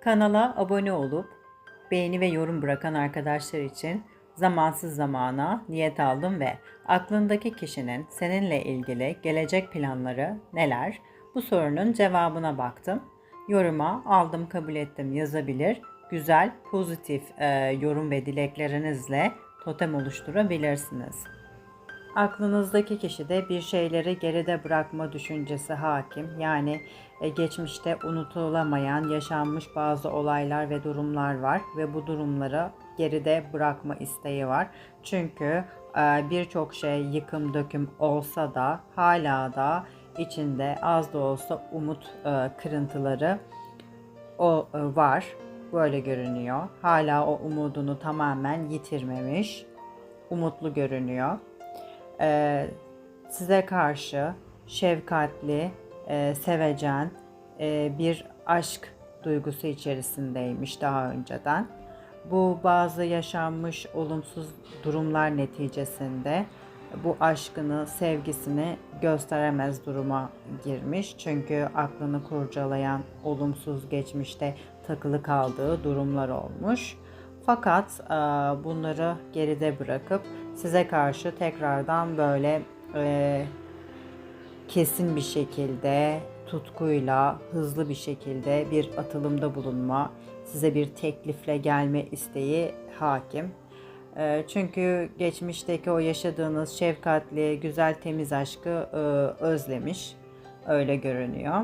Kanala abone olup beğeni ve yorum bırakan arkadaşlar için zamansız zamana niyet aldım ve aklındaki kişinin seninle ilgili gelecek planları neler? Bu sorunun cevabına baktım. Yoruma aldım kabul ettim yazabilir. Güzel, pozitif e, yorum ve dileklerinizle totem oluşturabilirsiniz. Aklınızdaki kişide bir şeyleri geride bırakma düşüncesi hakim. Yani e, geçmişte unutulamayan yaşanmış bazı olaylar ve durumlar var ve bu durumları geride bırakma isteği var. Çünkü e, birçok şey yıkım döküm olsa da hala da içinde az da olsa umut e, kırıntıları o var. Böyle görünüyor. Hala o umudunu tamamen yitirmemiş. Umutlu görünüyor e, size karşı şefkatli, e, sevecen e, bir aşk duygusu içerisindeymiş daha önceden. Bu bazı yaşanmış olumsuz durumlar neticesinde bu aşkını, sevgisini gösteremez duruma girmiş. Çünkü aklını kurcalayan olumsuz geçmişte takılı kaldığı durumlar olmuş. Fakat e, bunları geride bırakıp size karşı tekrardan böyle e, kesin bir şekilde tutkuyla, hızlı bir şekilde bir atılımda bulunma, size bir teklifle gelme isteği hakim. E, çünkü geçmişteki o yaşadığınız şefkatli, güzel, temiz aşkı e, özlemiş. Öyle görünüyor.